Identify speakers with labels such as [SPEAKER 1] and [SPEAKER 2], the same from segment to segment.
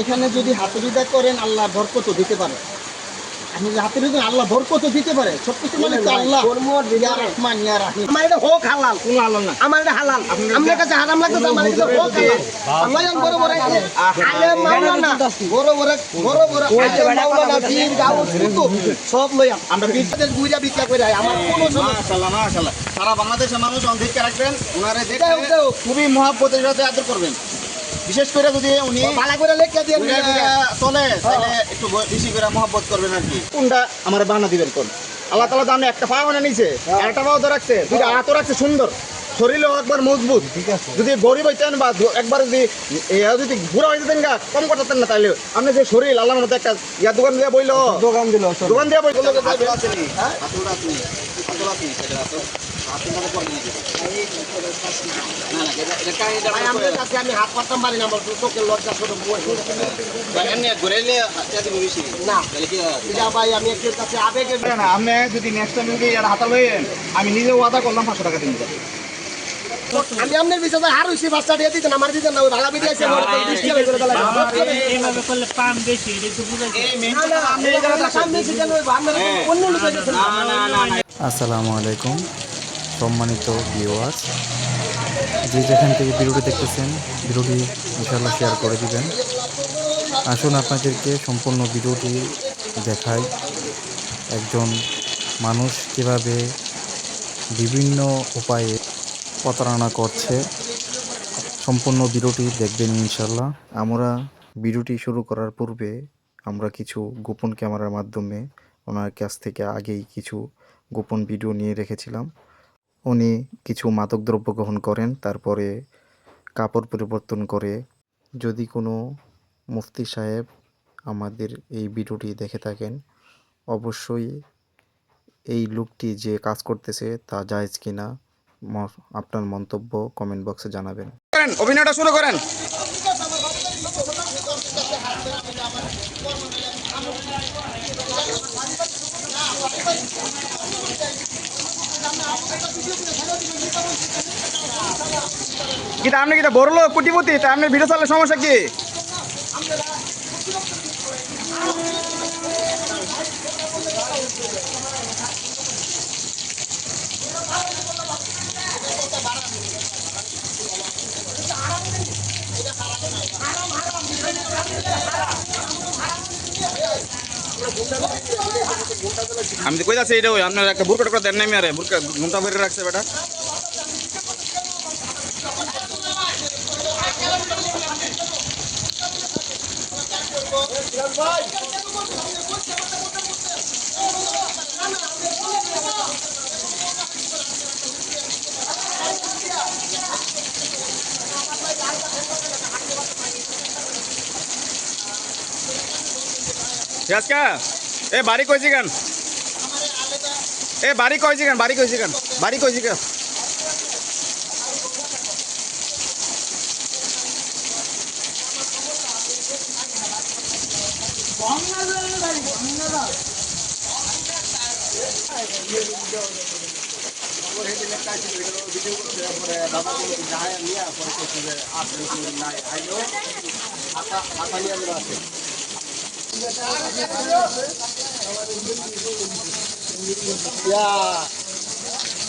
[SPEAKER 1] এখানে যদি হাতুড়িটা করেন আল্লাহ বরকত দিতে পারে। আপনি দেন আল্লাহ বরকত দিতে পারে। সব কিছু মানে আল্লাহ। ইয়া রহমান ইয়া রাহিম।
[SPEAKER 2] আমার এটা হোক হালাল।
[SPEAKER 1] কোনো আল্লাহ না।
[SPEAKER 2] আমার এটা হালাল। আমার কাছে হারাম লাগতো আমার এটা হোক হালাল। বড় বড় আলে মাওলানা বড় বড় বড় বড় আলে মাওলানা পীর গাউস সব আমরা গুইরা বিক্রি করে আই। আমার কোনো
[SPEAKER 3] মাশাআল্লাহ মাশাআল্লাহ। সারা বাংলাদেশের মানুষ অন্ধেরকে রাখবেন উনারে দেখে। খুবই মহাব্বতের সাথে আদর করবেন। বিশেষ করে যদি উনি
[SPEAKER 2] ভালো করে লেখা দিয়ে
[SPEAKER 3] চলে তাহলে একটু বেশি করে মহব্বত করবেন আর কি। কোনটা আমার বানা দিবেন কোন? আল্লাহ তালা দামে একটা পা মানে নিছে একটা পাও তো রাখছে দুইটা হাতও রাখছে সুন্দর। শরীরও একবার মজবুত। যদি গরিব হইতেন বা একবার যদি যদি হয়ে যেতেন গা কম করতেন না তাইলে। আপনি যে শরীর আল্লাহ মতো একটা ইয়া দোকান দিয়ে বইলো।
[SPEAKER 1] দোকান দিল
[SPEAKER 3] দোকান দিয়ে বইলো। হাতুড় আছে আছে
[SPEAKER 2] আমি
[SPEAKER 3] হয়? আপনি যদি নেক্সট টাইম আর আমি নিজে ওয়াদা করলাম পাঁচশো টাকা দিন
[SPEAKER 2] আমি আপনার বিষয়ে হার হইছি বাচ্চা দিয়ে দিতেন আমার দিতেন না ভালো বিয়ে আছে
[SPEAKER 3] মেন
[SPEAKER 4] আসসালামু আলাইকুম সম্মানিত ভিউয়ার্স যে যেখান থেকে ভিডিওটি দেখতেছেন, ভিডিওটি ইনশাল্লাহ শেয়ার করে দিবেন। আসুন আপনাদেরকে সম্পূর্ণ ভিডিওটি দেখাই। একজন মানুষ কীভাবে বিভিন্ন উপায়ে প্রতারণা করছে, সম্পূর্ণ ভিডিওটি দেখবেন ইনশাল্লাহ আমরা ভিডিওটি শুরু করার পূর্বে আমরা কিছু গোপন ক্যামেরার মাধ্যমে ওনার কাছ থেকে আগেই কিছু গোপন ভিডিও নিয়ে রেখেছিলাম। উনি কিছু মাদকদ্রব্য গ্রহণ করেন, তারপরে কাপড় পরিবর্তন করে। যদি কোনো মুফতি সাহেব আমাদের এই ভিডিওটি দেখে থাকেন, অবশ্যই এই লোকটি যে কাজ করতেছে তা জায়েজ কিনা আপনার মন্তব্য কমেন্ট বক্সে জানাবেন।
[SPEAKER 3] অভিনয়টা শুরু করেন। কি তা আপনি কি তা বড় লোক কোটিপতি? তা আপনার ভিডিও চালালে সমস্যা কি? আমি তো কই যাচ্ছি? এটা ওই আপনার একটা বুরকা করে দেন নাই আরে বুরকা ঘুমটা ভরে রাখছে বেটা। আজকা এ বাড়ি কইছি গান এ বাড়ি কইছি গান বাড়ি কইছি গান বাড়ি কইছি গান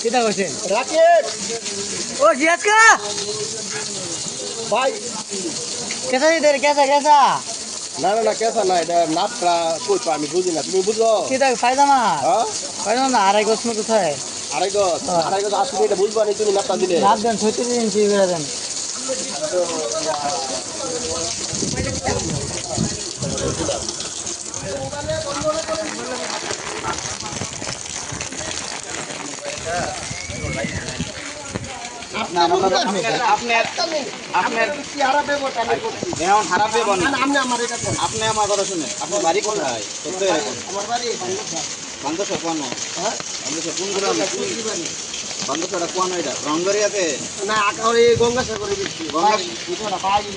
[SPEAKER 2] কিটা কইছেন রাকেশ! ও জিয়াদ কা? ভাই। কেসা দিতে কেসা কেসা
[SPEAKER 1] না না না কেসা না এটা নাপটা কই পা আমি বুঝি না তুমি বুঝো?
[SPEAKER 2] কিটা ফায়দামা
[SPEAKER 1] হ্যাঁ
[SPEAKER 2] ফায়দামা না আড়াই গোছ থাকে
[SPEAKER 1] আড়াই গজ? আড়াই গজ আসলে এটা বুঝবা নি তুমি নাপটা দিলে?
[SPEAKER 2] রাত দেন ছত্রিশ ইঞ্চি বেড়ে দেন
[SPEAKER 3] আপনার আপনার এখন খারাপ দেব না আপনার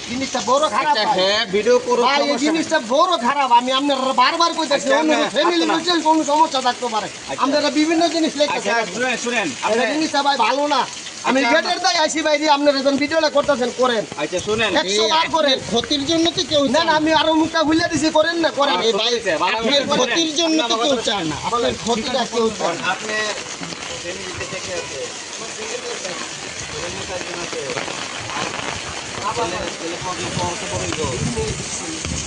[SPEAKER 2] জিনিসটা
[SPEAKER 3] ভিডিও
[SPEAKER 2] জিনিসটা আমি আপনার বারবার ফ্যামিলি
[SPEAKER 3] আচ্ছা,
[SPEAKER 2] কোনো সমস্যা থাকতে পারে আপনারা বিভিন্ন জিনিস লেখা
[SPEAKER 3] শুনেন
[SPEAKER 2] জিনিসটা ভাই ভালো না আমি গেটের দায় আইসি বাইরে আপনারা যখন ভিডিওটা করতেছেন করেন।
[SPEAKER 3] আচ্ছা শুনেন।
[SPEAKER 2] একশো বার করেন।
[SPEAKER 1] ক্ষতির জন্য তো কেউ
[SPEAKER 2] না না আমি আরও মুখটা খুলে দিছি করেন না করেন।
[SPEAKER 1] আপনার ক্ষতির জন্য তো কেউ চায় না। আপনার ক্ষতিটা কেউ চায় না।
[SPEAKER 3] আপনি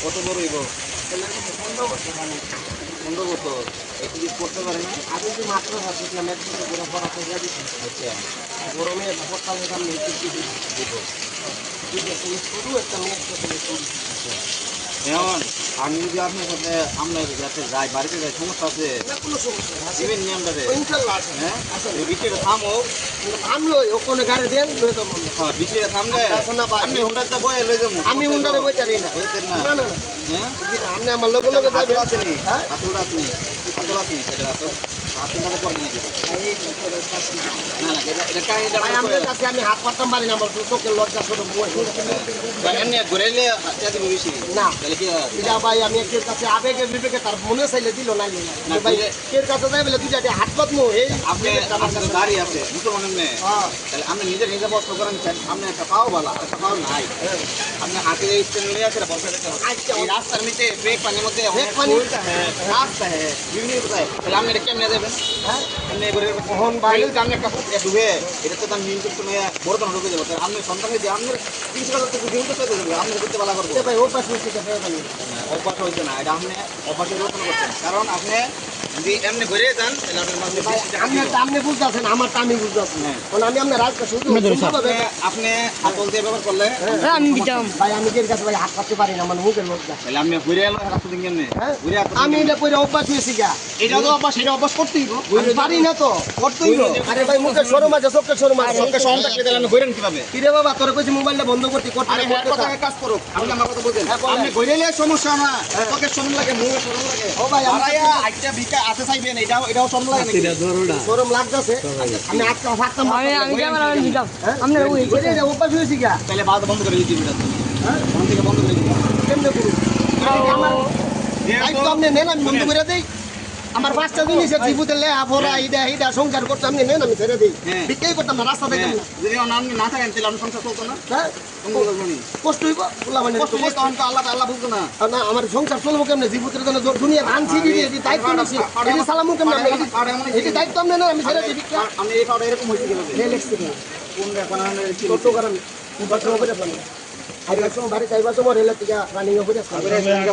[SPEAKER 3] কত বড় হইব কত বড় পনেরো বছর একটু কিছু করতে পারে না
[SPEAKER 2] আমি যে মাত্র ভাবছিলাম এক বছর করে পড়া করে দিচ্ছি
[SPEAKER 3] আচ্ছা
[SPEAKER 2] গরমে সকালে আমি কিছু দিব। শুরু একটা মেয়ে একটা শুরু
[SPEAKER 3] এখন আমি যদি আপনার সাথে আমরা যাতে যাই বাড়িতে যাই সমস্যা আছে?
[SPEAKER 2] নেই।
[SPEAKER 3] দিবেন নি আমরা হ্যাঁ? এই বিচিটা থামো
[SPEAKER 2] আমলো ওখানে গাড়ি দেন
[SPEAKER 3] হ্যাঁ বিচিটা থামলে
[SPEAKER 2] এখন না
[SPEAKER 3] হুন্ডাতে বয়ে লই যাব।
[SPEAKER 2] আমি উন্ডারে বই জানি না
[SPEAKER 3] না
[SPEAKER 2] না।
[SPEAKER 3] হ্যাঁ?
[SPEAKER 2] আপনি আমার লোক লোকে যাবেন।
[SPEAKER 3] আছে নি?
[SPEAKER 2] হ্যাঁ?
[SPEAKER 3] হাতুড় আছে নি। হাতুড় আছে সেটা হাতুড় হাতুড় মানে পরে নিয়ে যাবে না না এটা এটা কাহিনী
[SPEAKER 2] ভাই আমাদের কাছে আমি হাত পাততাম পারি না আমার চোখের লজ্জা ছোট বই
[SPEAKER 3] এমনি ঘুরাইলে হাতে দিবে বেশি
[SPEAKER 2] না
[SPEAKER 3] তাহলে কি হয়?
[SPEAKER 2] এটা ভাই আমি একের কাছে আবেগে বিবেকে তার মনে চাইলে দিল না
[SPEAKER 3] না,
[SPEAKER 2] ভাই
[SPEAKER 3] দিলে-
[SPEAKER 2] এর কাছে যাই বলে দুইটা হাত পাতমো এই
[SPEAKER 3] আপনি আপনার তো গাড়ি আছে মুসলমানের মেয়ে
[SPEAKER 2] হ্যাঁ।
[SPEAKER 3] তাহলে আপনি নিজে নিজে বস্ত্র করেন চান আপনি একটা পাও ভালো একটা পাও নাই আপনি হাতে স্ট্যান্ড নিয়ে আসে বসে দেখতে হবে
[SPEAKER 2] আচ্ছা।
[SPEAKER 3] এই রাস্তার মধ্যে ব্রেক পানির মধ্যে
[SPEAKER 2] ব্রেক
[SPEAKER 3] অনেক
[SPEAKER 2] পানি?
[SPEAKER 3] ফুলটা হ্যাঁ রাস্তা হ্যাঁ বিভিন্ন কোথায় তাহলে আপনি এটা কেমনে দেবেন
[SPEAKER 2] হ্যাঁ কখন ভাই?
[SPEAKER 3] ভাই আপনি একটা ডুবে এটা তো দাম নিন করতে নিয়ে বড় দাম ঢুকে যাবে আপনি সন্তান যদি আপনার তিরিশ হাজার টাকা দিন করতে দেবে আপনি করতে ভালো করব
[SPEAKER 2] ভাই ও হচ্ছে
[SPEAKER 3] অভ্যাস হইছে না এটা আপনি অভ্যাসের রোপণ করছেন কারণ আপনি যদি এমনি ঘুরে যান তাহলে আপনার মাঝে
[SPEAKER 2] ভাই
[SPEAKER 3] বেশি টাকা
[SPEAKER 2] আপনি আপনি বুঝতেছেন আমার আমি বুঝতেছি। কারণ আমি আপনার রাজটা শুধু সুন্দরভাবে
[SPEAKER 3] আপনি- আপনি হাতল ব্যবহার করলে
[SPEAKER 5] আমি দিতাম
[SPEAKER 2] ভাই আমি এর কাছে ভাই হাত পারি না আমার মুখের লজ্জা
[SPEAKER 3] তাহলে আপনি ঘুরে এলো রাস্তা দিন কেমনে? ঘুরে আসতে
[SPEAKER 2] আমি এটা করে অভ্যাস হয়েছি গা
[SPEAKER 3] এটা তো অভ্যাস এটা অভ্যাস করতেই গো।
[SPEAKER 2] আমি পারি না তো করতেই তো। আরে ভাই মুখের সরম আছে চোখের সরম আছে।
[SPEAKER 3] সবকে সমান থাকলে তাহলে আপনি ঘুরেন কীভাবে?
[SPEAKER 2] কিরে বাবা তোর কইছি মোবাইলটা বন্ধ করতে করতে
[SPEAKER 3] আরে
[SPEAKER 2] না,
[SPEAKER 3] হ্যাঁ কথা এক কাজ করুক? আপনি আমার কথা বলছেন আপনি ঘুরে সমস্যা না। তোকে শরম লাগে মুখে শরম লাগে।
[SPEAKER 2] ও ভাই, আমি-
[SPEAKER 3] আড়াইয়া ভিকা আছে চাইবেন এটাও এটাও শরম লাগে নাকি?
[SPEAKER 2] সরম লাগতেছে। আমি আজকে থাকতাম
[SPEAKER 5] আমি আমি যেমন আমি দিতাম। আপনার ওই
[SPEAKER 2] ওই যে অভ্যাস হয়েছি গা
[SPEAKER 3] তাহলে বাদ বন্ধ করে দিচ্ছি ভিডিও হ্যাঁ? ফোন থেকে বন্ধ করে দিচ্ছি
[SPEAKER 2] কেমনে করু আমার দায়িত্ব আপনি নেন আমি বন্ধ করে দেই। আমার জিনিসের জীবুতে লেহা ইডা ইডা সংসার করতে আপনি নেন আমি ছেড়ে দিই।
[SPEAKER 3] হ্যাঁ।
[SPEAKER 2] বিক্রি করতাম না রাস্তা দেখেন না।
[SPEAKER 3] যদি আপনি না থাকেন তাহলে আপনি সংসার চলতো না।
[SPEAKER 2] হ্যাঁ।
[SPEAKER 3] নি
[SPEAKER 2] কষ্ট হইব বললাম মানে
[SPEAKER 3] কষ্ট তখন তো আল্লাহ আল্লাহ বুঝতো না।
[SPEAKER 2] না আমার সংসার চলবো কেমনে? জীবুতের জন্য দুনিয়া দিয়ে এটি দায়িত্ব নিছি। এটি সালামু কেমনে? এটি দায়িত্ব আপনি নেন আমি ছেড়ে দিই
[SPEAKER 3] আমি এই পাউডার এরকম
[SPEAKER 2] রেল এক্সপিরিয়েন্স
[SPEAKER 3] কোন
[SPEAKER 2] ফেলে আইবার সময় বাড়ি যাইবার সময় রেলের থেকে রানিং উপরে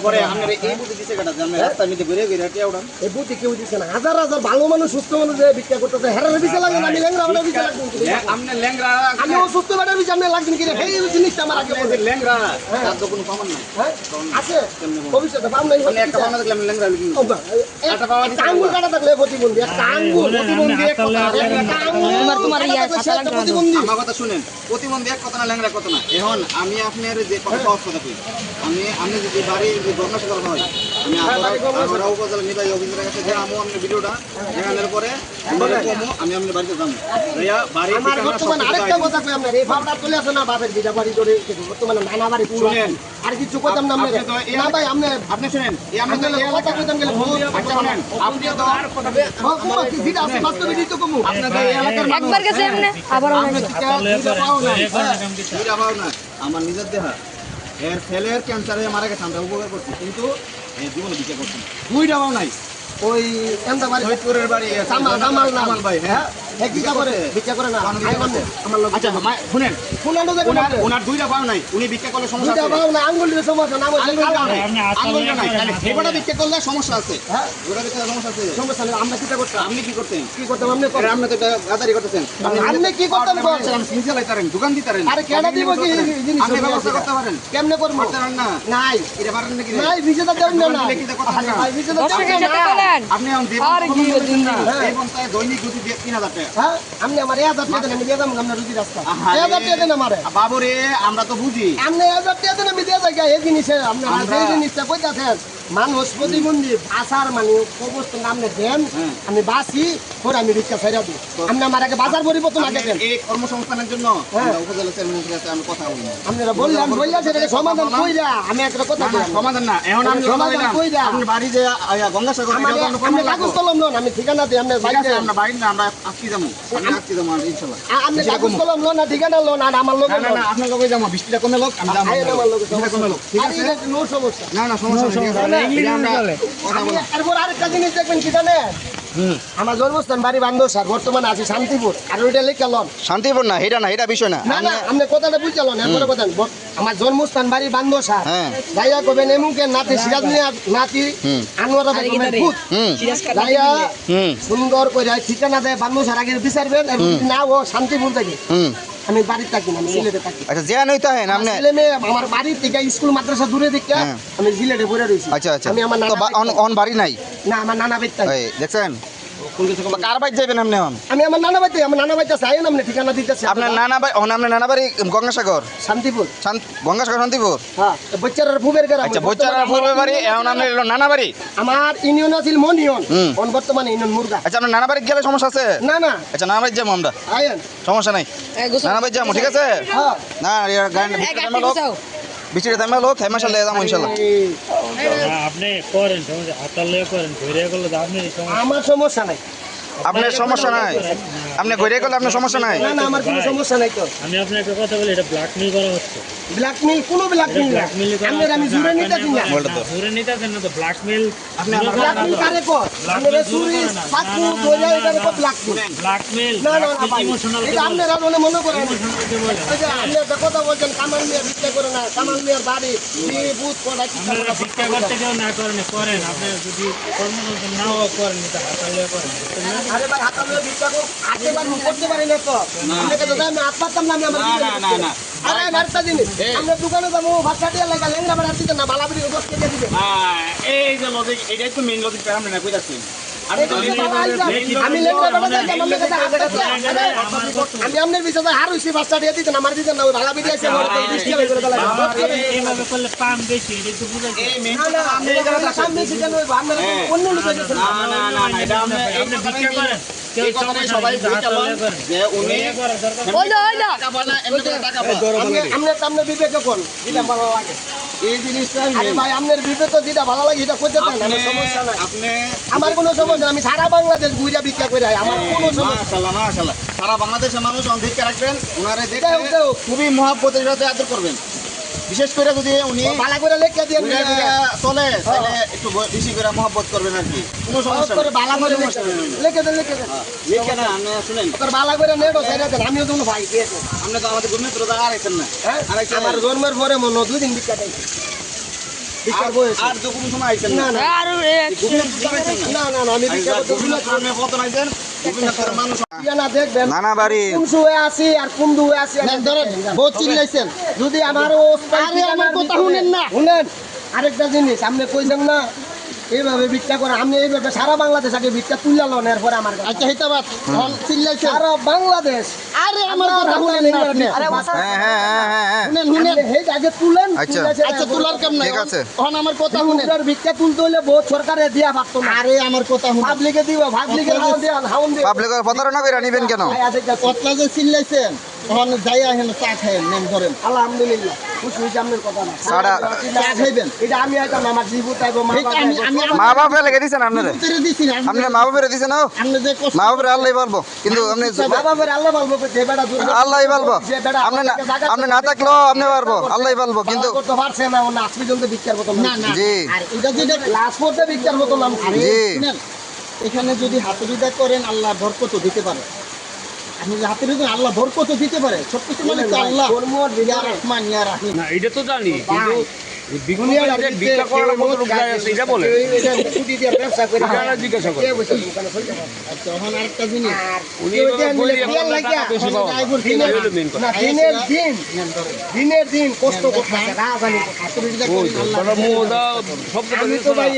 [SPEAKER 3] পরে আপনার এই বুদ্ধি দিছে কাটা যে রাস্তার মধ্যে ঘুরে ঘুরে হাঁটিয়ে উড়ান
[SPEAKER 2] এই বুদ্ধি কেউ দিচ্ছে না। হাজার হাজার ভালো মানুষ সুস্থ মানুষ যে ভিক্ষা করতেছে হেরার দিছে লাগে না আমি ল্যাংরা আমার দিছে লাগবে
[SPEAKER 3] আপনি ল্যাংরা
[SPEAKER 2] আমি অসুস্থ বেটার দিছে আপনি লাগবেন কিনা সেই জিনিসটা আমার আগে
[SPEAKER 3] আপনি ল্যাংরা তার তো কোনো প্রমাণ নাই।
[SPEAKER 2] হ্যাঁ? আছে। ভবিষ্যতে পাম নাই।
[SPEAKER 3] আপনি একটা প্রমাণ দেখলে আমি ল্যাংরা লিখি
[SPEAKER 2] একটা আঙ্গুল কাটা থাকলে প্রতিবন্ধী একটা আঙ্গুল প্রতিবন্ধী এক কথা
[SPEAKER 5] তোমার- তোমার ইয়া
[SPEAKER 2] থাকলে
[SPEAKER 5] না।
[SPEAKER 2] প্রতিবন্ধী।
[SPEAKER 3] আমার কথা শুনেন প্রতিবন্ধী এক কথা না ল্যাংরা কথা না। এখন আমি আপনার যে কথা কথা আমি আমি যদি বাড়ি গণনা করা হয় আমি আমরা উপজেলা কাছে যে আমু আপনার ভিডিওটা দেখানোর পরে আমি আপনার বাড়িতে যাব ভাইয়া
[SPEAKER 2] বর্তমান আরেকটা কথা কই আপনার এই ভাবটা চলে আসে না বাপের বিটা বাড়ি বর্তমানে নানা বাড়ি
[SPEAKER 3] শুনেন।
[SPEAKER 2] আর কিছু কইতাম না আপনার না ভাই আপনি
[SPEAKER 3] আপনি শুনেন এই আমরা তো এই
[SPEAKER 2] কথা কইতাম গেলে ভুল
[SPEAKER 3] আচ্ছা শুনেন আপনি তো
[SPEAKER 2] যেটা আছে বাস্তবে দিতে কমু
[SPEAKER 3] আপনাদের এই এলাকার
[SPEAKER 5] একবার গেছে আবার
[SPEAKER 3] আপনি
[SPEAKER 5] অনেক
[SPEAKER 3] পাও না
[SPEAKER 6] কাম
[SPEAKER 3] পাও না আমার নিজের দেহা। এর ফেলের ক্যান্সারে মারা গেছে, আমরা উপকার করছি। কিন্তু জীবন বিচার করছি। দুইটা নাই।
[SPEAKER 2] ওই
[SPEAKER 3] শহীদপুরের বাড়ি।
[SPEAKER 2] না
[SPEAKER 3] ভাই হ্যাঁ?
[SPEAKER 2] করে ভিক্ষা করে না?
[SPEAKER 3] কামাল
[SPEAKER 2] মানে আমার লোক
[SPEAKER 3] আচ্ছা মা- শুনেন। ওনার ওনার দুইটা পাও নাই। উনি ভিক্ষা করলে সমস্যা
[SPEAKER 2] দুইটা
[SPEAKER 3] আছে।
[SPEAKER 2] না আঙ্গুল দিয়ে সমস্যা
[SPEAKER 3] আঙ্গুলটা নাই।
[SPEAKER 6] আপনি
[SPEAKER 3] নাই। তাহলে
[SPEAKER 6] করেন,
[SPEAKER 3] ভিক্ষা করলে সমস্যা আছে।
[SPEAKER 2] হ্যাঁ।
[SPEAKER 3] ওটা ভিক্ষা সমস্যা আছে।
[SPEAKER 2] সমস্যা নেই আমরা কিটা করতাম?
[SPEAKER 3] আপনি কি করতেন?
[SPEAKER 2] কি করতাম? আপনি
[SPEAKER 3] আরে আপনি তো গাদারি করতেছেন।
[SPEAKER 2] আপনি কি করতেন বল?
[SPEAKER 3] নিজে লাইতারেন দোকান দিতারেন।
[SPEAKER 2] আরে কেডা দিব কি জিনিস?
[SPEAKER 3] আপনি ব্যবস্থা করতে পারেন।
[SPEAKER 2] কেমনে করব?
[SPEAKER 3] পারেন না।
[SPEAKER 2] নাই।
[SPEAKER 3] এটা পারেন নাকি
[SPEAKER 2] নাই ভিজেটা দেন না না
[SPEAKER 3] লিখিত কথা না।
[SPEAKER 2] দেন।
[SPEAKER 3] আপনি
[SPEAKER 5] আর কি
[SPEAKER 2] হ্যাঁ।
[SPEAKER 3] এই দৈনিক টাকা।
[SPEAKER 2] হ্যাঁ আপনি আমার এক হাজার টাকা দেন আমি দিয়ে দাম আপনার রুজি রাস্তা।
[SPEAKER 3] আহারে।
[SPEAKER 2] এক হাজার টাকা দেন আমারে।
[SPEAKER 3] বাবুরে আমরা তো বুঝি।
[SPEAKER 2] আপনি এক হাজার টাকা দেন আমি দিয়ে যাই এই জিনিসে আপনার
[SPEAKER 3] আমরা-
[SPEAKER 2] জিনিসটা কইতাছেন মানুষ প্রতিবন্ধী বাসার মানে অবস্থা নামনে দেন। আমি বাসি পরে আমি রিক্সা ছাইরা দিই। আপনি আমার আগে বাজার পরিবর্তন আগে দেন।
[SPEAKER 3] এই কর্মসংস্থানের জন্য
[SPEAKER 2] হ্যাঁ।
[SPEAKER 3] উপজেলা চেয়ারম্যানের কাছে আমি কথা বলব
[SPEAKER 2] আপনারা বললাম বললাম সেটাকে সমাধান কইরা আমি একটা কথা
[SPEAKER 3] না, সমাধান না এখন আমি
[SPEAKER 2] সমাধান কইরা।
[SPEAKER 3] আপনি বাড়ি যে গঙ্গাসাগর
[SPEAKER 2] আমি কাগজ কলম নন আমি ঠিকানা দিই আপনার
[SPEAKER 3] ঠিক
[SPEAKER 2] বাড়িতে
[SPEAKER 3] আমরা বাড়ি না আমরা আজকে যাব। আমি আজকে যাব আমি
[SPEAKER 2] আপনি কাগজ কলম লোন না ঠিকানা লোন আর আমার লোক
[SPEAKER 3] না না আপনার লগে যাব বৃষ্টিটা কমে লোক আমি যাব।
[SPEAKER 2] আমার লোকে
[SPEAKER 3] লোক ঠিক আছে?
[SPEAKER 2] নো সমস্যা?
[SPEAKER 3] না না সমস্যা
[SPEAKER 2] এরপর আরেকটা জিনিস দেখবেন কি জানেন? আমার জন্মস্থান বাড়ি বান্ধব স্যার। বর্তমানে আছি শান্তিপুর। আর ওইটা লিখে লন।
[SPEAKER 3] শান্তিপূর্ণ না এটা না এটা বিষয় না।
[SPEAKER 2] না না আপনি কথাটা বুঝতে লন এরপরে কথা আমার জন্মস্থান বাড়ি বান্ধব স্যার।
[SPEAKER 3] হ্যাঁ।
[SPEAKER 2] কবেন এমুকের নাতি সিরাজ মিয়া নাতি আনোয়ার
[SPEAKER 3] হুম।
[SPEAKER 2] যাইয়া সুন্দর করে ঠিকানা দেয় বান্ধব স্যার আগে বিচারবেন না ও শান্তিপুর থাকি।
[SPEAKER 3] হুম।
[SPEAKER 2] আমি বাড়িতে থাকি না আমি সিলেটে থাকি।
[SPEAKER 3] আচ্ছা তো না আপনি
[SPEAKER 2] ছেলে মেয়ে আমার বাড়ি থেকে স্কুল মাদ্রাসা দূরে দিকে
[SPEAKER 3] হ্যাঁ।
[SPEAKER 2] আমি সিলেটে পড়ে রয়েছি
[SPEAKER 3] আচ্ছা আচ্ছা।
[SPEAKER 2] আমি আমার নানা
[SPEAKER 3] অন- বাড়ি নাই?
[SPEAKER 2] না আমার নানা থাকি।
[SPEAKER 3] এই দেখছেন? কার বাড়ি যাবেন আপনি এখন?
[SPEAKER 2] আমি আমার নানা বাড়িতে আমার নানা বাড়িতে আপনি ঠিকানা দিতেছি।
[SPEAKER 3] আপনার নানা বাড়ি আপনার নানা বাড়ি গঙ্গাসাগর?
[SPEAKER 2] শান্তিপুর।
[SPEAKER 3] শান্ত- গঙ্গাসাগর শান্তিপুর?
[SPEAKER 2] হ্যাঁ বচ্চারার ফুবের গ্রাম।
[SPEAKER 3] আচ্ছা বৈচারা পূর্বে বাড়ি এখন আপনার নানা বাড়ি?
[SPEAKER 2] আমার ইউনিয়ন আছিল মনিয়ন
[SPEAKER 3] হুম।
[SPEAKER 2] অন বর্তমানে ইউনিয়ন মুরগা।
[SPEAKER 3] আচ্ছা আপনার নানা বাড়ি গেলে সমস্যা আছে?
[SPEAKER 2] না না।
[SPEAKER 3] আচ্ছা নানা বাড়ি যাব আমরা। সমস্যা নাই। নানা বাড়ি যাব ঠিক আছে?
[SPEAKER 2] হ্যাঁ।
[SPEAKER 3] না গাড়ি বৃষ্টিটা থামে লোক থামে সালে যাব ইনশাল্লাহ।
[SPEAKER 6] আপনি করেন সমস্যা হাতার লেগে করেন ঘুরে গেলে আপনি সমস্যা
[SPEAKER 2] আমার সমস্যা নাই।
[SPEAKER 3] আপনার সমস্যা নাই? আপনি ঘুরে গেলে আপনার সমস্যা নাই।
[SPEAKER 2] না না আমার কোনো সমস্যা নাই তো।
[SPEAKER 6] আমি আপনার একটা কথা বলি এটা ব্ল্যাকমেল করা হচ্ছে।
[SPEAKER 2] ব্ল্যাকমেল কোনো ব্ল্যাকমেল না। আমি আমি
[SPEAKER 6] না,
[SPEAKER 2] নিতে
[SPEAKER 6] আপনি
[SPEAKER 2] কিনা
[SPEAKER 6] আমার- না, জুড়ে নিতে দেন না তো ব্ল্যাকমেল
[SPEAKER 3] আপনি আমার
[SPEAKER 2] ব্ল্যাকমেল কারে কর আমরা চুরি সাকু দইরা এটারে কর ব্ল্যাকমেল
[SPEAKER 6] ব্ল্যাকমেল
[SPEAKER 2] না না না
[SPEAKER 6] ইমোশনাল
[SPEAKER 2] এটা আপনি আপনারা মনে মনে করেন। যে আপনি একটা কথা বলছেন কামাল মিয়া ভিক্ষা করে না কামাল মিয়ার বাড়ি বিয়ে বুথ কোটা কি
[SPEAKER 6] আপনারা ভিক্ষা করতে কেউ না করেন করেন। আপনি যদি কর্মসংস্থান নাও করেন এটা হাতার করেন না?
[SPEAKER 2] আরে ভাই হাত আমরা ভিক্ষা করো আজকে বার করতে পারি না তো। আপনাকে তো আমি হাত পারতাম না আমি আমার না না না আরে নারটা জিনিস আমরা দোকানে যাব ভাষা দিয়ে লাগা লেঙ্গা বাড়া না কেজি দিতে
[SPEAKER 3] এই যে লজিক এটাই তো মেইন লজিক প্যারাম না কইতাছি।
[SPEAKER 2] আমি আপনার বিষয়ে হার ভাষা দিয়ে আমার না ওই বালাবরি আছে আপনারা বিবেকে কোন যেটা ভালো লাগে।
[SPEAKER 3] এই জিনিসটা
[SPEAKER 2] আরে ভাই আপনার বিবেকে যেটা ভালো লাগে এটা করতে চান আমার সমস্যা নাই।
[SPEAKER 3] আপনি
[SPEAKER 2] আমার কোনো সমস্যা নাই, আমি সারা বাংলাদেশ ঘুরে ভিক্ষা করে আমার কোনো
[SPEAKER 3] মাশাআল্লাহ মাশাআল্লাহ। সারা বাংলাদেশের মানুষ অধিকার রাখবেন উনারে দেখে। খুবই মহাব্বতের সাথে আদর করবেন। বিশেষ করে যদি উনি
[SPEAKER 2] ভালো করে লেখা দিয়ে
[SPEAKER 3] চলে তাহলে একটু বেশি করে মহাব্বত করবেন আর কি। কোনো সমস্যা
[SPEAKER 2] করে ভালো করে লেখে দেন লেখে দেন
[SPEAKER 3] লিখে না আপনি শুনেন।
[SPEAKER 2] ওর ভালো করে নেটো ছেড়ে দেন আমিও তোমার ভাই। দিয়েছে
[SPEAKER 3] আপনি তো আমাদের গুণমিত্র জায়গা আড়াইছেন না।
[SPEAKER 2] হ্যাঁ আমার জন্মের পরে মনে দুই দিন বয়স
[SPEAKER 3] আর তো সময় আইছেন না
[SPEAKER 5] আর
[SPEAKER 2] আমি
[SPEAKER 3] কত আইছেন
[SPEAKER 2] আরেকটা জিনিস আপনি কইছেন না এইভাবে ভিক্ষা করে আমি এইভাবে সারা বাংলাদেশ আগে ভিক্ষা তুললা লন এরপরে আমার
[SPEAKER 1] আচ্ছা হিতাবাদ
[SPEAKER 2] সারা বাংলাদেশ।
[SPEAKER 1] আরে আমার কথা শুনেন
[SPEAKER 3] হ্যাঁ হ্যাঁ হ্যাঁ হ্যাঁ হ্যাঁ।
[SPEAKER 1] শুনেন
[SPEAKER 2] হেই আগে তুলেন
[SPEAKER 3] আচ্ছা।
[SPEAKER 1] আচ্ছা
[SPEAKER 3] ঠিক আছে।
[SPEAKER 1] হন আমার কথা শুনেন।
[SPEAKER 2] ভিক্ষা তুলতে হইলে বহুত সরকারে দিয়া ভাবতো না।
[SPEAKER 1] আরে আমার কথা শুনেন।
[SPEAKER 2] পাবলিকে দিব পাবলিকে হাউন দিয়া হাউন দিয়া
[SPEAKER 3] পাবলিকের প্রতারণা করে নিবেন কেন?
[SPEAKER 1] কতলা যে চিল্লাইছেন। হন যাই আহেন চা খাইন নেন ধরেন।
[SPEAKER 2] আলহামদুলিল্লাহ খুশি হইছে আপনার কথা না
[SPEAKER 3] সারা-
[SPEAKER 1] চা খাইবেন।
[SPEAKER 2] এটা আমি আইতাম আমার জীবু তাইব মা
[SPEAKER 1] ঠিক, আমি আমি
[SPEAKER 3] মা বাপে লেগে দিছেন আপনারে?
[SPEAKER 1] আপনারে দিছি
[SPEAKER 3] আপনি মা বাপের দিছেন
[SPEAKER 1] আপনি যে
[SPEAKER 3] মা বাপের আল্লাহ বলব। কিন্তু আপনি
[SPEAKER 2] মা বাবার আল্লাহ বলব যে বেটা দূর
[SPEAKER 3] বলব। আপনি না আপনি আপনি পারব বলব কিন্তু
[SPEAKER 2] করতে পারছে না ও নাচ পর্যন্ত ভিক্ষার মতো
[SPEAKER 1] না না।
[SPEAKER 3] জি।
[SPEAKER 1] আর এটা যেটা
[SPEAKER 2] লাশ করতে ভিক্ষার মতো নাম
[SPEAKER 3] জি।
[SPEAKER 1] এখানে যদি হাতুড়িটা করেন আল্লাহ বরকত দিতে পারে। হাতুড়ি আল্লাহ বরকত দিতে পারে। সবকিছু মানে আল্লাহ। ইয়া রহমান ইয়া রাহিম।
[SPEAKER 7] না এটা তো জানি কিন্তু
[SPEAKER 1] দিনের-
[SPEAKER 2] দিন কষ্ট করতে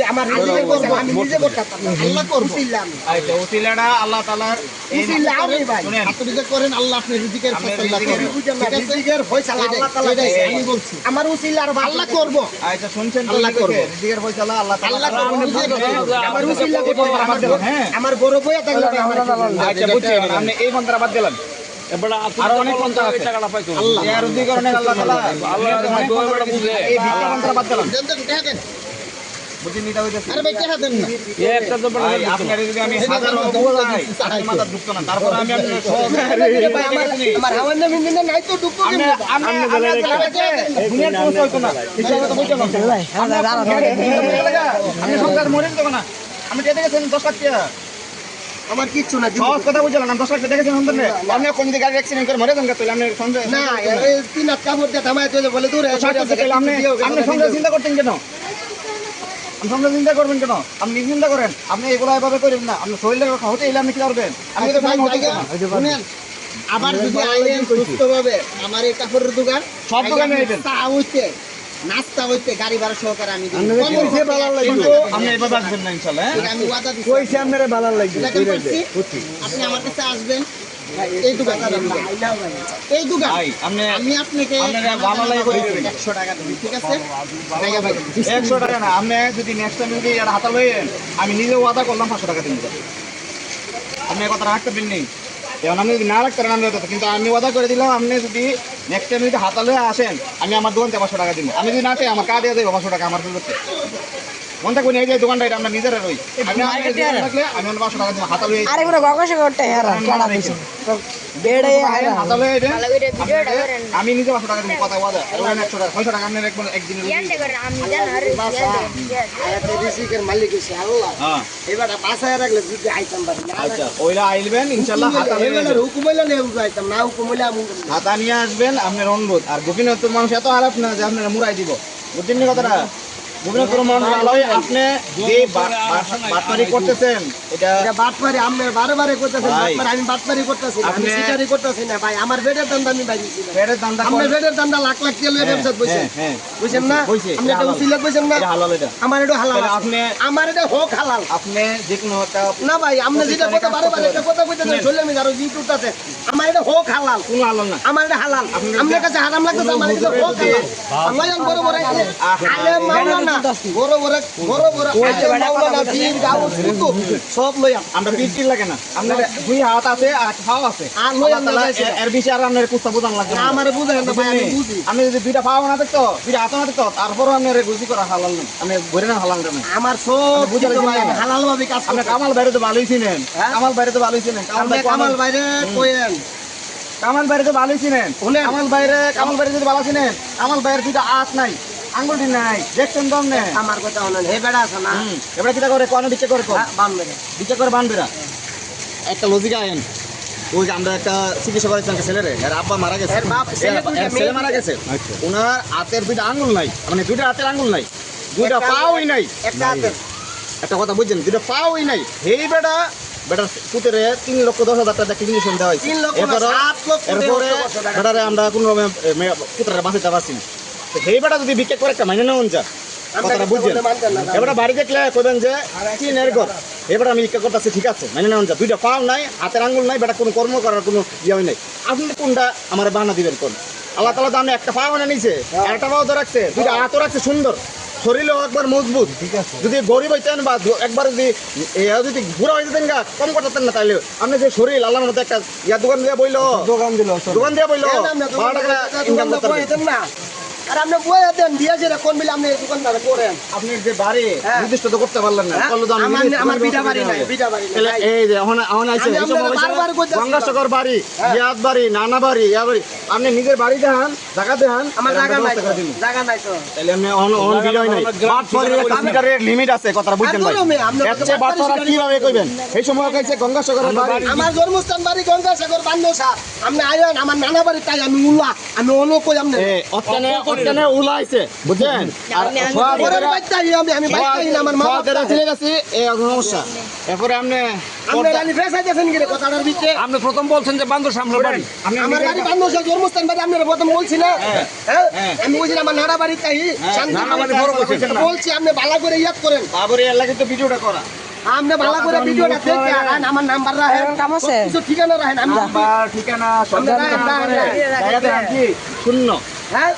[SPEAKER 2] আমার আমি নিজে
[SPEAKER 1] আল্লাহ করেন আল্লাহ আপনি রিজিকের ফয়সালা ঠিক আছে?
[SPEAKER 2] আমার উচিল্লার ভালো
[SPEAKER 1] আল্লাহ করব।
[SPEAKER 3] আচ্ছা শুনছেন
[SPEAKER 1] আল্লাহ করবে
[SPEAKER 3] রিজিকের- পয়সা আল্লাহ তাআলা
[SPEAKER 1] আল্লাহ করব।
[SPEAKER 2] আমার
[SPEAKER 3] হ্যাঁ
[SPEAKER 2] বড় বইয়া থাকলে
[SPEAKER 3] আচ্ছা বুঝছি আপনি এই মন্ত্র বাদ দিলেন আরও অনেক মন্ত্র আছে
[SPEAKER 1] আল্লাহ
[SPEAKER 3] ইয়া রুজিকরণের আল্লাহ তাআলা এই ভিক্ষা মন্ত্র বাদ দিলাম আমি
[SPEAKER 1] এই
[SPEAKER 3] হাজার
[SPEAKER 1] দেখো,
[SPEAKER 3] অবুঝ
[SPEAKER 1] দেখো,
[SPEAKER 3] চাই,
[SPEAKER 1] দেখো,
[SPEAKER 3] আপনি
[SPEAKER 1] দেখো।
[SPEAKER 3] মাথা ঢুকতো না। তারপরে আমি আপনার সহজ-
[SPEAKER 2] ভাই, আমার
[SPEAKER 3] দশ লাখ টাকা।
[SPEAKER 2] কিচ্ছু না
[SPEAKER 3] সহজ কথা বুঝলেন না, দশ লাখ দেখেছেন সন্তান আপনি কোন দিকে গাড়ি accident করে মরে যান গা, তাহলে আপনি সংসার-
[SPEAKER 2] না তিন হাত কাপড় দিয়ে থামায় তুই বলে দূরে।
[SPEAKER 3] আপনি- আপনি চিন্তা করতেন কেন? আপনি চিন্তা করবেন কেন? আপনি চিন্তা করেন। আপনি এগুলো এভাবে করেন না। আপনি শরীরের কথা হতে এলে আপনি কি করবেন? আমি তো টাইম হতে
[SPEAKER 1] শুনেন, আবার যদি আইলেন সুস্থভাবে আমার এই কাপড়ের দোকান
[SPEAKER 3] সব দোকানে আইবেন।
[SPEAKER 1] নাস্তা হইতে নাস্তা হইতে গাড়ি ভাড়া সহকারে আমি দিই।
[SPEAKER 3] কিন্তু
[SPEAKER 1] কিন্তু
[SPEAKER 3] আপনি এভাবে আসবেন না ইনশাল্লাহ, হ্যাঁ?
[SPEAKER 1] আমি ওয়াদা? আপনি আমার কাছে আসবেন এই এই আমি আপনাকে
[SPEAKER 3] ভালো লাগে
[SPEAKER 1] একশো টাকা দেবেন ঠিক আছে?
[SPEAKER 3] একশো টাকা না আপনি যদি নেক্সট টাইম যদি এর হাতা লইয়েন আমি নিজে ওয়াদা করলাম পাঁচশো টাকা দিন আপনি কথা রাখতে পারেন নেই এখন আপনি যদি না রাখতে পারেন আমি কিন্তু আমি ওয়াদা করে দিলাম আপনি যদি নেক্সট টাইম যদি হাতা লয়ে আসেন আমি আমার দোকান পাঁচশো টাকা দিব। আমি যদি না চাই আমার কার্ড দেবো পাঁচশো টাকা আমার করতে থাকবেন এই দোকানটা এটা আমরা নিজেরা রই। আমি রাখলে আমি আমার পাঁচশো টাকা দিব হাতা লয়ে
[SPEAKER 5] আরে পুরো গগসে করতে হেরা কেডা দিছে? বেড়ে
[SPEAKER 3] হাতা লয়ে দেন আমি নিজে পাঁচশো টাকা দিব কথা ওয়াদা ওখানে একশো টাকা ছয়শো টাকা আপনি একবার একদিনের
[SPEAKER 2] মালিক হইছে আল্লাহ।
[SPEAKER 3] হ্যাঁ।
[SPEAKER 2] এবার বাসায় রাখলে যদি আইতাম পারি
[SPEAKER 3] আচ্ছা ওইটা আইলবেন ইনশাল্লাহ হাতা লয়ে
[SPEAKER 2] এবার হুকুম হইলে নিয়ে আইতাম না হুকুম হইলে
[SPEAKER 3] হাতা নিয়ে আসবেন আপনার অনুরোধ। আর গোপীনাথপুর মানুষ এত খারাপ না যে আপনারা মুড়াই দিব। বুঝছেন কথাটা? আপনি যে বা- বা- করতেছেন এটা
[SPEAKER 2] এটা বাটপারি বারে বারে করতেছেন আমি বাটপারি করতেছি আমি শিকারি করতেছি না ভাই। আমার বেডের দান্দা আমি বাইছি
[SPEAKER 3] পেটের দান্দা
[SPEAKER 2] আমরা বেডের দান্দা লাখ লাখ তেল ব্যবসা বসেন। বুঝছেন না? আপনি
[SPEAKER 3] এটা হালাল।
[SPEAKER 2] উসিলা বুঝছেন না?
[SPEAKER 3] হালাল এটা।
[SPEAKER 2] আমার এটা হালাল
[SPEAKER 3] আপনি-
[SPEAKER 2] আমার এটা হোক হালাল।
[SPEAKER 3] আপনি যে কোনো একটা
[SPEAKER 2] না ভাই আপনি যেটা কথা বারে বারে একটা কথা কইতেছেন
[SPEAKER 3] শুনেন।
[SPEAKER 2] আমি আরও ইউটিউব আছে। আমার এটা হোক হালাল।
[SPEAKER 3] কোনো হালাল না।
[SPEAKER 2] আমার এটা হালাল। আপনার কাছে হারাম লাগতেছে আমার এটা হোক হালাল। আল্লাহ বড় বড় আইলে মাওলানা। বড় বড় বড় বড় আলে মাওলানা পীর গাউস কুতুব সব লইয়া।
[SPEAKER 3] আমরা পিটি লাগে না। আপনার দুই হাত আছে আর পাও আছে।
[SPEAKER 2] আর লই
[SPEAKER 3] আল্লাহ এর- এর আপনার কুস্তা বুঝান লাগবে না।
[SPEAKER 2] আমার বুঝেন না ভাই আমি বুঝি।
[SPEAKER 3] আপনি যদি দুইটা পাও না দেখতো দুইটা হাত না দেখতো তারপরও আপনার গুজি করা হালাল না। আপনি ঘুরে না হালাল না
[SPEAKER 2] আমার সব
[SPEAKER 3] বুঝে
[SPEAKER 2] কিছু ভাই
[SPEAKER 3] রাখেন না।
[SPEAKER 2] আমি হালাল ভাবে কাজ
[SPEAKER 3] আপনি
[SPEAKER 2] করি
[SPEAKER 3] কামাল বাইরে তো ভালোই ছিলেন
[SPEAKER 2] হ্যাঁ?
[SPEAKER 3] কামাল বাইরে তো ভালোই ছিলেন কামাল
[SPEAKER 2] বাইরে
[SPEAKER 3] কামাল বাইরে তো ভালোই ছিলেন কামাল বাইরে কামাল বাইরে যদি ভালো ছিলেন কামাল বাইরের দুইটা হাত নাই। আঙ্গুলটি নাই দেখছেন
[SPEAKER 2] আমার কথা শুনেন হে বেড়া আছে না
[SPEAKER 3] এবারে কিটা করে কোন করে
[SPEAKER 2] হ্যাঁ, বানবে না।
[SPEAKER 3] করে বানবেরা? একটা লজিক আয়েন ওই যে আমরা একটা চিকিৎসা করেছি একটা ছেলেরে এর আব্বা মারা গেছে।
[SPEAKER 2] ছেলে
[SPEAKER 3] মারা গেছে। ওনার হাতের দুইটা আঙ্গুল নাই। মানে দুইটা হাতের আঙ্গুল নাই। দুইটা পাওই নাই।
[SPEAKER 2] একটা হাতে
[SPEAKER 3] একটা কথা বুঝছেন? দুইটা পাওই নাই। এই বেটা বেটার পুতেরে তিন লক্ষ দশ হাজার টাকা ইঞ্জেকশন দেওয়া হয়েছে।
[SPEAKER 2] তিন লক্ষ
[SPEAKER 3] এরপরে-। বেটারে আমরা কোনো রকম পুত্রে বাঁচাতে পারছি না। সেই বেটা যদি বিক্রি করে একটা মাইনে নেওয়া যা। কথাটা বুঝছেন? এবার বাড়ি দেখলে কইবেন যে চীনের ঘর এবার আমি করতেছি ঠিক আছে মানে যা। দুইটা পাও নাই হাতের আঙ্গুল নাই বেটা কোনো কর্ম করার কোনো ইয়ে নাই। আপনি কোনটা আমার বাহানা দিবেন কোন? আল্লাহ তালা তো একটা পাও না নিছে একটা পাও তো রাখছে দুইটা হাতও রাখছে সুন্দর। শরীরও একবার মজবুত। ঠিক আছে। যদি গরিব হইতেন বা একবার যদি যদি বুড়া হয়ে যেতেন গা কম করতেন না তাইলে। আপনি যে শরীর আল্লাহর মতো একটা ইয়া দোকান দিয়ে বইলো দোকান দিল দোকান দিয়ে বইলো বারো টাকা ইনকাম
[SPEAKER 2] দোকানদার
[SPEAKER 3] করতে পারবেন।
[SPEAKER 2] বইতেন না? আর আপনি দেন কোন মিলে আপনি দোকানদার করেন
[SPEAKER 3] আপনি যে বাড়ি
[SPEAKER 2] হ্যাঁ।
[SPEAKER 3] নির্দিষ্ট তো করতে পারলেন না।
[SPEAKER 2] হ্যাঁ?
[SPEAKER 3] তো আমি
[SPEAKER 2] আমার
[SPEAKER 3] নির্দিষ্ট
[SPEAKER 2] আমার
[SPEAKER 3] করে
[SPEAKER 2] বিটা বাড়ি নাই বিটা বাড়ি নাই।
[SPEAKER 3] এই যে এখন এখন আইছে এই সময়
[SPEAKER 2] বারবার কইতাছি।
[SPEAKER 3] গঙ্গাসাগর বাড়ি
[SPEAKER 2] হ্যাঁ।
[SPEAKER 3] বাড়ি নানা বাড়ি ইয়া বাড়ি। আপনি নিজের বাড়ি দেখান জায়গা দেখান
[SPEAKER 2] আমার জায়গা নাই
[SPEAKER 3] ব্যবস্থা
[SPEAKER 2] তো
[SPEAKER 3] করে দিবো।
[SPEAKER 2] জায়গা নাই তো।
[SPEAKER 3] তাহলে আপনি অন অন বিলয় নাই। বাট ফলের একটা মিটারের লিমিট আছে কথাটা বুঝছেন ভাই।
[SPEAKER 2] আপনি
[SPEAKER 3] এর চেয়ে বাট আর কীভাবে কইবেন? এই সময় কইছে গঙ্গাসাগরের বাড়ি।
[SPEAKER 2] আমার জন্মস্থান বাড়ি গঙ্গাসাগর বান্ধবসা আপনি আইলেন আমার নানা বাড়ি তাই আমি উল্লা আমি অন্য কই আপনি
[SPEAKER 3] এ অতকানে উলাইছে? বুঝছেন? আর
[SPEAKER 2] আমার
[SPEAKER 3] এরপরে আপনি
[SPEAKER 2] আপনি
[SPEAKER 7] প্রথম বলছেন যে বাড়ি।
[SPEAKER 2] আমার বাড়ি জন্মস্থান বাড়ি আপনারা প্রথম বলছি না? হ্যাঁ? আমি বলছি আমার নানা বাড়ি তাই। বলছি আপনি ভালো করে ইয়াদ করেন।
[SPEAKER 3] বাবুরে তো ভিডিওটা করা।
[SPEAKER 2] আপনি ভালো করে ভিডিওটা দেখে রাখেন আমার নাম্বার রাখেন।
[SPEAKER 5] কাম আছে?
[SPEAKER 2] কিছু ঠিকানা রাখেন। আমি
[SPEAKER 3] নাম্বার ঠিকানা সব
[SPEAKER 2] রাখেন,
[SPEAKER 3] শূন্য।
[SPEAKER 2] হ্যাঁ?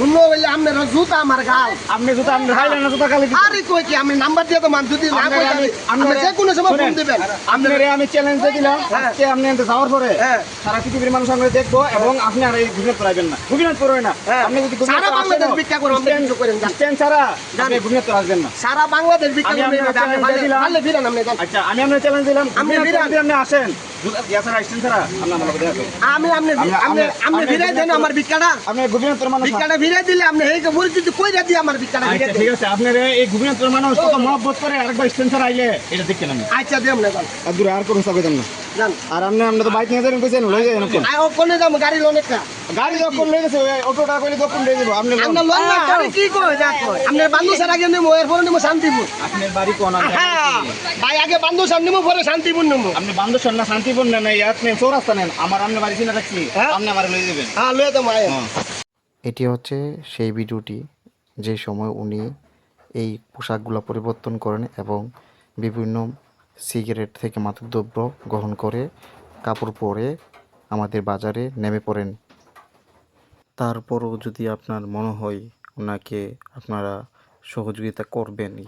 [SPEAKER 2] শূন্য হইলে আপনার জুতা আমার গাল
[SPEAKER 3] আপনি জুতা আপনি খাইলেন না জুতা খালি
[SPEAKER 2] আরে কই কি আমি নাম্বার দিয়ে তো মান যদি না কই
[SPEAKER 3] আমি-
[SPEAKER 2] আপনি যে কোনো সময় ফোন দিবেন।
[SPEAKER 3] আপনারে আমি চ্যালেঞ্জ দিলাম।
[SPEAKER 2] হ্যাঁ।
[SPEAKER 3] আজকে আপনি এনতে যাওয়ার পরে
[SPEAKER 2] হ্যাঁ।
[SPEAKER 3] সারা পৃথিবীর মানুষ আমরা দেখব এবং আপনি আর এই গুজরাট করাইবেন না। গুজরাট করবেন না।
[SPEAKER 2] হ্যাঁ।
[SPEAKER 3] আপনি যদি
[SPEAKER 2] সারা বাংলাদেশ ভিক্ষা করুন, আপনি কিছু করেন, যান।
[SPEAKER 3] স্ট্যান্ড ছাড়া আপনি গুজরাট আসবেন না।
[SPEAKER 2] সারা বাংলাদেশ করবে
[SPEAKER 3] আপনাকে
[SPEAKER 2] আপনি ভালো-। ফিরেন আপনি
[SPEAKER 3] আচ্ছা আমি আপনার চ্যালেঞ্জ দিলাম।
[SPEAKER 2] আপনি
[SPEAKER 3] আপনি আপনি আসেন।
[SPEAKER 2] আমি আপনি আপনি আপনি ভিড়াই দেন আমার ভিক্ষাটা?
[SPEAKER 3] আপনি গুজরাটের মানুষ
[SPEAKER 2] ভিক্ষাটা ভিড়াই দিলে আপনি এই পরিস্থিতি কই দিয়ে আমার ভিক্ষাটা
[SPEAKER 3] আচ্ছা ঠিক আছে আপনার এই গুজরাটের মানুষ কত মহব্বত করে আরেকবার স্ট্যান্ড আইলে এটা দেখেন আমি
[SPEAKER 2] আচ্ছা দিও না যান।
[SPEAKER 3] আর না। আপনি তো বাইক নিয়ে যাবেন কইছেন লই যাবেন কোন
[SPEAKER 2] আয়, ও কোনে যাব? গাড়ি লোন একটা।
[SPEAKER 3] গাড়ি যখন লই গেছে ওই অটোটা কইলে তখন লই যাব। আপনি
[SPEAKER 2] আমরা লোন না কি কই যা কই আপনি বান্ধু স্যার আগে নেব এরপর নেব শান্তিপুর
[SPEAKER 3] আপনার বাড়ি কোন
[SPEAKER 2] হ্যাঁ ভাই আগে বান্ধু স্যার নেব পরে শান্তিপুর নেব
[SPEAKER 3] আপনি বান্দরসন না শান্তিপুর নেন না আপনি চৌরাস্তা নেন। আমার আপনি বাড়ি চিনে রাখছি।
[SPEAKER 2] হ্যাঁ?
[SPEAKER 3] আপনি আমার লই যাবেন।
[SPEAKER 2] হ্যাঁ লয়ে তো মায়ের
[SPEAKER 4] এটি হচ্ছে সেই ভিডিওটি যে সময় উনি এই পোশাকগুলো পরিবর্তন করেন এবং বিভিন্ন সিগারেট থেকে মাদকদ্রব্য গ্রহণ করে কাপড় পরে আমাদের বাজারে নেমে পড়েন। তারপরও যদি আপনার মনে হয় ওনাকে আপনারা সহযোগিতা করবেনই,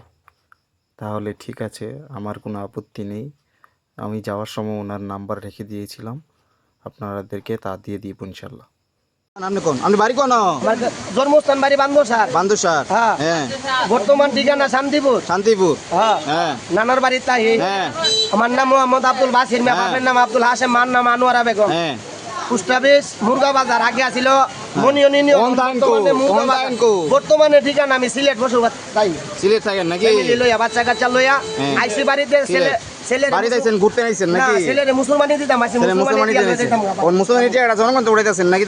[SPEAKER 4] তাহলে ঠিক আছে, আমার কোনো আপত্তি নেই। আমি যাওয়ার সময় ওনার নাম্বার রেখে দিয়েছিলাম। আপনাদেরকে তা দিয়ে দিব ইনশাল্লাহ।
[SPEAKER 3] আপনি কোন? আপনি বাড়ি কোন?
[SPEAKER 2] জন্মস্থান বাড়ি বান্ধব
[SPEAKER 3] বান্দরসার
[SPEAKER 2] হ্যাঁ।
[SPEAKER 3] হ্যাঁ।
[SPEAKER 2] বর্তমান ঠিকানা শান্তিপুর।
[SPEAKER 3] শান্তিপুর
[SPEAKER 2] হ্যাঁ। নানার বাড়ি তাই আমার নাম মোহাম্মদ আব্দুল বাসির। বাপের নাম আব্দুল হাসেম মার নাম আনোয়ারা বেগম। পোস্ট মুরগা বাজার আগে আছিল মনিয়নি
[SPEAKER 3] অনলাইন কো, অনলাইন কো।
[SPEAKER 2] বর্তমানে ঠিকানা আমি সিলেট বসবাস তাই।
[SPEAKER 3] সিলেট থাকেন নাকি?
[SPEAKER 2] লইয়া বাচ্চা কাচ্চা লইয়া। আইসি বাড়িতে ছেলে মুসলমানি দিতাম মুসলমানি
[SPEAKER 3] জনগণ উড়াইতেছেন নাকি